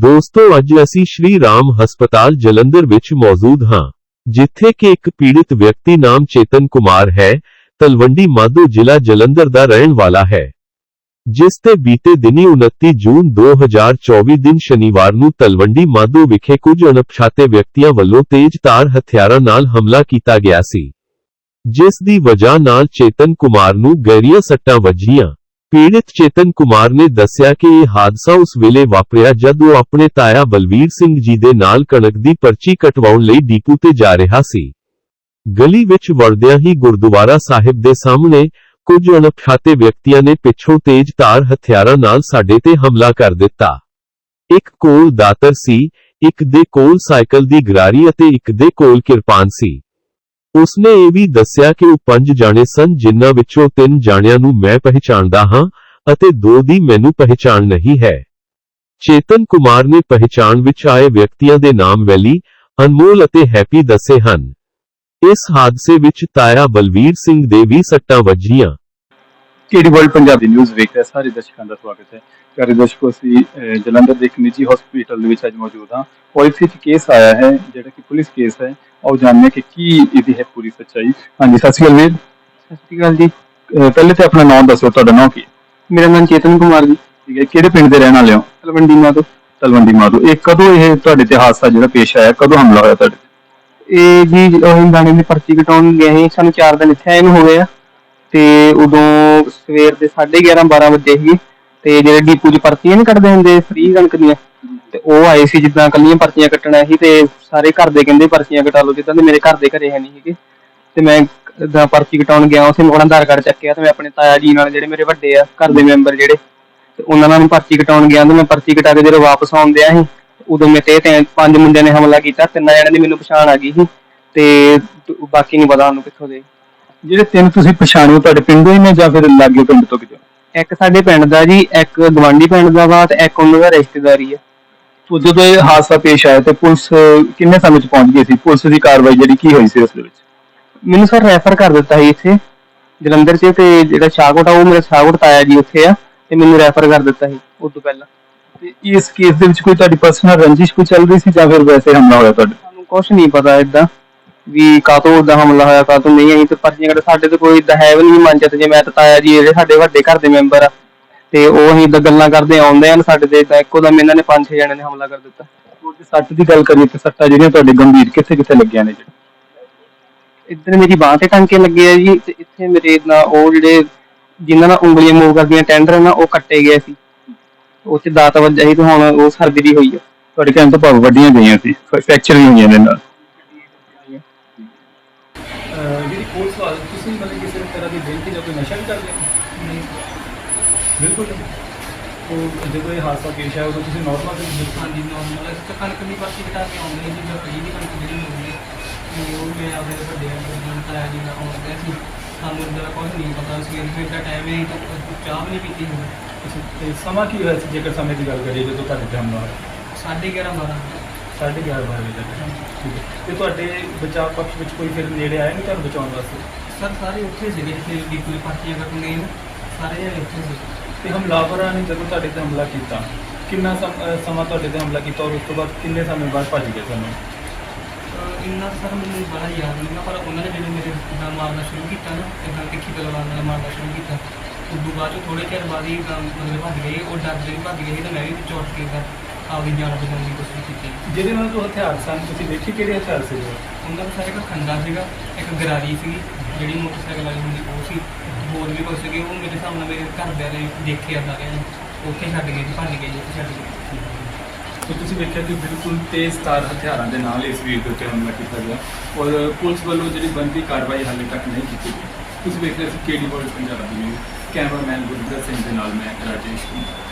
ਦੋਸਤੋ, ਅੱਜ ਅਸੀਂ ਸ਼੍ਰੀ ਰਾਮ ਹਸਪਤਾਲ ਜਲੰਧਰ ਵਿੱਚ ਮੌਜੂਦ ਹਾਂ, ਜਿੱਥੇ ਕਿ ਇੱਕ ਪੀੜਿਤ ਵਿਅਕਤੀ ਨਾਮ ਚੇਤਨ ਕੁਮਾਰ ਹੈ, ਤਲਵੰਡੀ ਮਾਧੋ ਜ਼ਿਲ੍ਹਾ ਜਲੰਧਰ ਦਾ ਰਹਿਣ ਵਾਲਾ ਹੈ। ਜਿਸ ਤੇ ਬੀਤੇ ਦਿਨੀ 29 ਜੂਨ 2024 ਦਿਨ ਸ਼ਨੀਵਾਰ ਨੂੰ ਤਲਵੰਡੀ ਮਾਧੋ ਵਿਖੇ ਕੁਝ ਅਣਪਛਾਤੇ ਵਿਅਕਤੀਆਂ ਵੱਲੋਂ ਤੇਜ਼ਧਾਰ ਹਥਿਆਰਾਂ ਨਾਲ ਹਮਲਾ ਕੀਤਾ ਗਿਆ ਸੀ, ਜਿਸ ਦੀ ਵਜ੍ਹਾ ਨਾਲ ਚੇਤਨ ਕੁਮਾਰ ਨੂੰ ਗਹਿਰੀਆਂ ਸੱਟਾਂ ਵੱਜੀਆਂ। ਪੀੜਿਤ ਚੇਤਨ ਕੁਮਾਰ ਨੇ ਦੱਸਿਆ ਕਿ ਇਹ ਹਾਦਸਾ ਉਸ ਵੇਲੇ ਵਾਪਰਿਆ ਜਦ ਉਹ ਆਪਣੇ ਤਾਇਆ ਬਲਵੀਰ ਸਿੰਘ ਜੀ ਦੇ ਨਾਲ ਕਣਕ ਦੀ ਪਰਚੀ ਕਟਵਾਉਣ ਲਈ ਡੀਪੂ ਤੇ ਜਾ ਰਿਹਾ ਸੀ। ਗਲੀ ਵਿੱਚ ਵੜਦਿਆਂ ਹੀ ਗੁਰਦੁਆਰਾ ਸਾਹਿਬ ਦੇ ਸਾਹਮਣੇ ਕੁਝ ਅਣਪਛਾਤੇ ਵਿਅਕਤੀਆਂ ਨੇ ਪਿੱਛੋਂ ਤੇਜ਼ ਧਾਰ ਹਥਿਆਰਾਂ ਨਾਲ ਸਾਡੇ ਤੇ ਹਮਲਾ ਕਰ ਦਿੱਤਾ। ਇੱਕ ਕੋਲ ਦਾਤਰ ਸੀ, ਇੱਕ ਦੇ ਕੋਲ ਸਾਈਕਲ ਦੀ ਗਰਾਰੀ ਅਤੇ ਇੱਕ ਦੇ ਕੋਲ ਕਿਰਪਾਨ ਸੀ। ਉਸਨੇ ਇਹ ਵੀ ਦੱਸਿਆ ਕਿ ਉਹ ਪੰਜ ਜਾਣੇ ਸਨ, ਜਿਨ੍ਹਾਂ ਵਿੱਚੋਂ ਤਿੰਨ ਜਾਣਿਆਂ ਨੂੰ ਮੈਂ ਪਹਿਚਾਣਦਾ ਹਾਂ ਅਤੇ ਦੋ ਦੀ ਮੈਨੂੰ ਪਹਿਚਾਣ ਨਹੀਂ ਹੈ। ਚੇਤਨ ਕੁਮਾਰ ਨੇ ਪਹਿਚਾਣ ਵਿੱਚ ਆਏ ਵਿਅਕਤੀਆਂ ਦੇ ਨਾਮ ਵੈਲੀ, ਅਨਮੋਲ ਅਤੇ ਹੈਪੀ ਦੱਸੇ ਹਨ। ਇਸ ਹਾਦਸੇ ਵਿੱਚ ਤਾਇਆ ਬਲਵੀਰ ਸਿੰਘ ਦੇ ਵੀ ਸੱਟਾਂ ਵੱਜੀਆਂ। ਕੇਡੀ ਵਰਲਡ ਪੰਜਾਬੀ ਨਿਊਜ਼ ਵੇਖ ਰਹੇ ਸਾਰੇ ਦਰਸ਼ਕਾਂ ਦਾ ਸਵਾਗਤ ਹੈ। ਪਿਆਰੇ ਦਰਸ਼ਕੋ ਅਸੀਂ ਜਲੰਧਰ ਦੇ ਇੱਕ ਨਿੱਜੀ ਹਸਪੀਟਲ ਦੇ ਵਿੱਚ ਅੱਜ ਮੌਜੂਦ ਹਾਂ। ਪੁਲਿਸ ਵਿੱਚ ਕੇਸ ਆਇਆ ਹੈ ਜਿਹੜਾ ਕਿ ਪੁਲਿਸ ਕੇਸ ਹੈ। ਆਓ ਜਾਣਦੇ ਹਾਂ ਕਿ ਕੀ ਇਹਦੀ ਹੈ ਪੂਰੀ ਸੱਚਾਈ। ਹਾਂਜੀ ਸਤਿ ਸ਼੍ਰੀ ਅਕਾਲ ਵੀਰ। ਸਤਿ ਸ਼੍ਰੀ ਅਕਾਲ ਜੀ। ਪਹਿਲੇ ਤੇ ਆਪਣਾ ਨਾਮ ਦੱਸੋ ਤੁਹਾਡਾ ਨਾਮ ਕੀ ਹੈ? ਮੇਰਾ ਨਾਮ ਚੇਤਨ ਕੁਮਾਰ ਜੀ। ਠੀਕ ਹੈ ਕਿਹੜੇ ਪਿੰਡ ਦੇ ਰਹਿਣ ਵਾਲੇ ਹੋ? ਤਲਵੰਡੀ ਮਾਧੋ। ਤਲਵੰਡੀ ਮਾਧੋ। ਇਹ ਕਦੋਂ ਇਹ ਤੁਹਾਡੇ ਤੇ ਹਾਦਸਾ ਜਿਹੜਾ ਪੇਸ਼ ਆਇਆ? ਕਦੋਂ ਹਮਲਾ ਹੋਇਆ ਤੁਹਾਡੇ? ਇਹ ਜੀ ਉਹ ਦਾਣੇ ਦੀ ਪਰਚੀ ਕਟਾਉਣ ਗਏ ਸੀ। ਸਾਨੂੰ 4 ਦਿਨ ਇੱਥੇ ਆਏ ਨੂੰ ਹੋ ਗਏ ਆ। ਤੇ ਉਦੋਂ ਸਵੇਰ ਦੇ 11:30 12 ਵਜੇ ਸੀ ਤੇ ਜਿਹੜੇ ਡੀਪੂ 'ਚ ਪਰਚੀਆਂ ਨਹੀਂ ਕੱਟਦੇ ਹੁੰਦੇ ਫ੍ਰੀ ਕਣਕ ਦੀਆਂ, ਤੇ ਉਹ ਆਏ ਸੀ ਜਿੱਦਾਂ ਕੱਲੀਆਂ ਪਰਚੀਆਂ ਕੱਟਣਾ ਸੀ ਤੇ ਸਾਰੇ ਘਰ ਦੇ ਕਹਿੰਦੇ ਪਰਚੀਆਂ ਕਟਾ ਲਓ, ਜਿੱਦਾਂ ਦੇ ਮੇਰੇ ਘਰ ਦੇ ਘਰੇ ਹੈ ਨਹੀਂ ਸੀਗੇ। ਤੇ ਮੈਂ ਦਾ ਪਰਚੀ ਕਟਾਉਣ ਗਿਆ, ਉਸੇ ਨੂੰ ਆਧਾਰ ਕਾਰਡ ਚੱਕਿਆ ਤੇ ਮੈਂ ਆਪਣੇ ਤਾਇਆ ਜੀ ਨਾਲ ਜਿਹੜੇ ਮੇਰੇ ਵੱਡੇ ਆ, ਘਰ ਦੇ ਮੈਂਬਰ ਜਿਹੜੇ, ਤੇ ਉਹਨਾਂ ਨਾਲ ਪਰਚੀ ਕਟਾਉਣ ਗਿਆ ਤੇ ਮੈਂ ਪਰਚੀ ਕਟਾ ਕੇ ਜਦੋਂ ਵਾਪਸ ਆਉਣ ਡਿਆ ਸੀ, ਉਦੋਂ ਮੇਰੇ ਤੇ ਪੰਜ ਮੁੰਡਿਆਂ ਨੇ ਹਮਲਾ ਕੀਤਾ, ਤਿੰਨਾਂ ਜਣਿਆਂ ਦੀ ਮੈਨੂੰ ਪਛਾਣ ਆ ਗਈ ਸੀ, ਤੇ ਬਾਕੀ ਨਹੀਂ ਪਤਾ ਉਹਨੂੰ ਕਿੱਥੋਂ ਦੇ। ਜਿਹੜੇ ਤਿੰਨ ਤੁਸੀਂ ਪਛਾਣੇ ਹੋ ਤੁਹਾਡੇ ਪਿੰਡੋਂ ਹੀ ਨੇ ਜਾਂ ਫਿਰ ਲਾਗੇ ਪਿੰਡ ਤੋਂ ਕਿਤੇ? ਇੱਕ ਸਾਡੇ ਪਿੰਡ ਦਾ ਜੀ ਇੱਕ ਗਵਾਂਢੀ ਪਿੰਡ ਦਾ ਵਾ ਤੇ ਇੱਕ ਉਹਨਾਂ ਦਾ ਰਿਸ਼ਤੇਦਾਰੀ ਆ। ਤੋ ਜਦੋਂ ਇਹ ਹਾਦਸਾ ਪੇਸ਼ ਆਇਆ ਤੇ ਪੁਲਿਸ ਕਿੰਨੇ ਸਮੇਂ ਚ ਪਹੁੰਚ ਗਈ ਸੀ? ਪੁਲਿਸ ਦੀ ਕਾਰਵਾਈ ਜਿਹੜੀ ਕੀ ਹੋਈ ਸੀ ਉਸ ਦੇ ਵਿੱਚ? ਮੈਨੂੰ ਸਰ ਰੈਫਰ ਕਰ ਦਿੱਤਾ ਸੀ ਇੱਥੇ ਜਲੰਧਰ 'ਚ ਤੇ ਜਿਹੜਾ ਸ਼ਾਹਕੋਟ ਆ ਉਹ ਮੇਰਾ ਸ਼ਾਹਕੋਟ ਤਾਇਆ ਜੀ ਉੱਥੇ ਆ ਤੇ ਮੈਨੂੰ ਰੈਫਰ ਕਰ ਦਿੱਤਾ ਸੀ ਉਸ ਤੋਂ ਪਹਿਲਾਂ। ਤੇ ਇਸ ਕੇਸ ਦੇ ਵਿੱਚ ਕੋਈ ਤੁਹਾਡੀ ਪਰਸਨਲ ਰੰਜਿਸ਼ ਕੋਈ ਚੱਲ ਰਹੀ ਸੀ ਜਾਂ ਫਿਰ ਵੈਸੇ ਹਮਲਾ ਹੋਇਆ ਤੁਹਾਡੇ? ਸਾਨੂੰ ਕੁਝ ਨਹੀਂ ਪਤਾ ਇਦਾਂ ਵੀ ਕਾਤੋਂ ਉਦਾਂ ਹਮਲਾ ਹੋਇਆ ਕਾਤੋਂ ਨਹੀਂ ਅਸੀਂ ਤੇ ਪਰਚੀਆਂ ਕੱਢ ਸਾਡੇ ਤੇ ਕੋਈ ਇਦਾਂ ਹੈ ਵੀ ਨਹੀਂ ਮਨ ਚ ਤੇ ਜੇ ਮੈਂ ਤੇ ਤਾਇਆ ਜੀ ਜਿਹੜੇ ਸਾਡੇ ਵੱਡੇ ਘਰ ਦੇ ਮੈਂਬਰ ਆ ਤੇ ਉਹ ਅਸੀਂ ਇਦਾਂ ਗੱਲਾਂ ਕਰਦੇ ਆਉਂਦੇ ਹਨ ਸਾਡੇ ਤੇ ਤਾਂ ਇੱਕੋ ਦਮ ਇਹਨਾਂ ਨੇ ਪੰਜ ਛੇ ਜਣਿਆਂ ਨੇ ਹਮਲਾ ਕਰ ਦਿੱਤਾ। ਉਹਦੇ ਸੱਟ ਦੀ ਗੱਲ ਕਰੀਏ ਤੇ ਸੱਟਾਂ ਜਿਹੜੀਆਂ ਤੁਹਾਡੇ ਗੰਭੀਰ ਕਿੱਥੇ ਕਿੱਥੇ ਲੱਗੀਆਂ ਨੇ ਜੀ? ਇੱਧਰ ਮੇਰੀ ਬਾਹ ਤੇ ਟਾਂਕੇ ਲੱਗੇ ਆ ਜੀ ਤੇ ਇੱਥੇ ਮੇਰੇ ਨਾਲ ਉਹ ਜਿਹੜੇ ਜਿਨ੍ਹਾਂ ਨਾਲ ਉਂਗਲੀਆਂ ਮੂਵ ਕਰਦੀਆਂ ਟੈਂਡਰ ਨਾ ਉਹ ਕੱਟੇ ਗਏ ਸੀ। 'ਚ ਦਾਤ ਵੱਜਾ ਸੀ ਤੇ ਹੁਣ ਉਹ ਸਰਜਰੀ ਹੋਈ ਆ। ਤੁਹਾਡੇ ਕਹਿਣ ਤੋਂ ਭਾਵ ਵੱਡੀਆਂ ਗਈਆਂ ਸੀ ਫ੍ਰੈਕਚਰ ਵੀ ਹੋਈਆਂ ਨੇ ਨਾਲ। ਵਾਲੇ ਤੁਸੀਂ ਮਤਲਬ ਕਿਸੇ ਤਰ੍ਹਾਂ ਦੀ ਡਰਿੰਕ ਜਾਂ ਕੋਈ ਨਸ਼ਾ ਵੀ ਕਰਦੇ ਹੋ ਨਹੀਂ ਬਿਲਕੁਲ ਨਹੀਂ। ਉਹ ਜਦੋਂ ਇਹ ਹਾਦਸਾ ਪੇਸ਼ ਆਇਆ ਉਦੋਂ ਤੁਸੀਂ ਨਾਰਮਲ ਤੇ ਬਿਲਕੁਲ ਹਾਂਜੀ ਨਾਰਮਲ ਹੈ ਤੇ ਕਣਕ ਦੀ ਪਰਚੀ ਕਟਾ ਕੇ ਆਉਂਦੇ ਸੀ ਜਾਂ ਫਰੀ ਦੀ ਕਣਕ ਜਿਹੜੀ ਹੁੰਦੀ ਹੈ ਤੇ ਉਹ ਮੈਂ ਆਪਣੇ ਵੱਡੇ ਅੰਕਲ ਤਾਇਆ ਜੀ ਨਾਲ ਆਉਣ ਗਿਆ ਸੀ ਸਾਨੂੰ ਇੰਦਾ ਦਾ ਕੁਝ ਨਹੀਂ ਪਤਾ ਸੀ ਫਿਰ ਦਾ ਟਾਈਮ ਹੈ ਤਾਂ ਚਾਹ ਵੀ ਨਹੀਂ ਪੀਤੀ ਹੋਣੀ ਅੱਛਾ, ਤੇ ਸਮਾਂ ਕੀ ਹੋਇਆ ਸੀ ਜੇਕਰ ਸਮੇਂ ਦੀ ਗੱਲ ਕਰੀਏ ਜਦੋਂ ਤੁਹਾਡੇ ਤੇ ਹਮਲਾ ਹੋਇਆ ਸਾਢੇ 11 12 ਸਾਢੇ ਗਿਆਰਾਂ ਬਾਰਾਂ ਵਜੇ ਤੱਕ। ਤੇ ਤੁਹਾਡੇ ਬਚਾਅ ਪੱਖ ਵਿੱਚ ਕੋਈ ਫਿਰ ਨੇੜੇ ਆਇਆ ਨਹੀਂ ਤੁਹਾਨੂੰ ਬਚਾਉਣ ਵਾਸਤੇ? ਸਰ ਸਾਰੇ ਉੱਥੇ ਸੀਗੇ ਜਿੱਥੇ ਡੀਪੂ ਦੀ ਪਰਚੀਆਂ ਕੱਟਣ ਗਏ ਨਾ ਸਾਰੇ ਜਣੇ ਉੱਥੇ ਸੀ ਤੇ ਹਮਲਾਵਰਾਂ ਨੇ ਜਦੋਂ ਤੁਹਾਡੇ ਤੇ ਹਮਲਾ ਕੀਤਾ ਕਿੰਨਾ ਸਮ- ਅਹ ਸਮਾਂ ਤੁਹਾਡੇ ਤੇ ਹਮਲਾ ਕੀਤਾ ਔਰ ਉਸ ਤੋਂ ਬਾਅਦ ਕਿੰਨੇ ਸਮੇਂ ਬਾਅਦ ਭੱਜ ਗਏ ਸਾਨੂੰ ਅਹ ਇੰਨਾ ਸਰ ਮੈਨੂੰ ਬੜਾ ਯਾਦ ਨਹੀਂ ਗਾ, ਪਰ ਉਹਨਾਂ ਨੇ ਜਦੋਂ ਮੇਰੇ ਨਾਲ ਮਾਰਨਾ ਸ਼ੁਰੂ ਕੀਤਾ ਨਾ ਇਦਾਂ ਤਿੱਖੀ ਤਲਵਾਰ ਨਾਲ ਮਾਰਨਾ ਸ਼ੁਰੂ ਕੀਤਾ ਉਦੋਂ ਬਾਅਦ ਚ ਥੋੜੇ ਚਿਰ ਬਾਅਦ ਹੀ ਤਾਂ ਮਤਲਬ ਭੱਜ ਗਏ ਉਹ ਡਰਦੇ ਵੀ ਭੱਜ ਗਏ ਤੇ ਮੈਂ ਵੀ ਵਿੱਚ ਉੱਠ ਕੇ ਫਿਰ ਆਪਦੀ ਜਾਨ ਬਚਾਉਣ ਦੀ ਕੋਸ਼ਿਸ਼ ਕੀਤੀ ਜਿਹਦੇ ਨਾਲ ਤੋਂ ਹਥਿਆਰ ਸਨ ਤੁਸੀਂ ਦੇਖੀ ਕਿਹੜੇ ਹਥਿਆਰ ਸੀ ਉਹਨਾਂ ਦਾ ਸਾਰੇ ਇੱਕ ਖੰਡਾ ਸੀਗਾ ਇੱਕ ਗਰਾਰੀ ਸੀਗੀ ਜਿਹੜੀ ਮੋਟਰਸਾਈਕਲ ਵਾਲੀ ਹੁੰਦੀ ਉਹ ਸੀ। ਹੋਰ ਵੀ ਕੁਝ ਸੀਗੇ ਉਹ ਮੇਰੇ ਸਾਹਮਣੇ ਮੇਰੇ ਘਰਦਿਆਂ ਨੇ ਦੇਖਿਆ ਸਾਰਿਆਂ ਨੇ। ਉੱਥੇ ਛੱਡ ਗਏ ਸੀ ਭੱਜ ਗਏ ਜੀ ਉੱਥੇ ਛੱਡ ਗਏ। ਸੋ ਤੁਸੀਂ ਵੇਖਿਆ ਕਿ ਬਿਲਕੁਲ ਤੇਜ਼ ਤਾਰ ਹਥਿਆਰਾਂ ਦੇ ਨਾਲ ਇਸ ਵੀਰ ਦੇ ਉੱਤੇ ਹਮਲਾ ਕੀਤਾ ਗਿਆ। ਔਰ ਪੁਲਿਸ ਵੱਲੋਂ ਜਿਹੜੀ ਬੰਦੀ ਕਾਰਵਾਈ ਹਾਲੇ ਤੱਕ ਨਹੀਂ ਕੀਤੀ ਗਈ। ਤੁਸੀਂ ਵੇਖ ਰਹੇ ਸੀ ਕੇਡੀ ਵਰਲਡ ਪੰਜਾਬ ਦੀ ਕੈਮਰਾਮੈਨ ਗੁਰਦੇਵ ਸਿੰਘ ਦੇ ਨਾਲ ਮੈਂ ਰਾਜੇਸ਼ ਕੁਮਾਰ।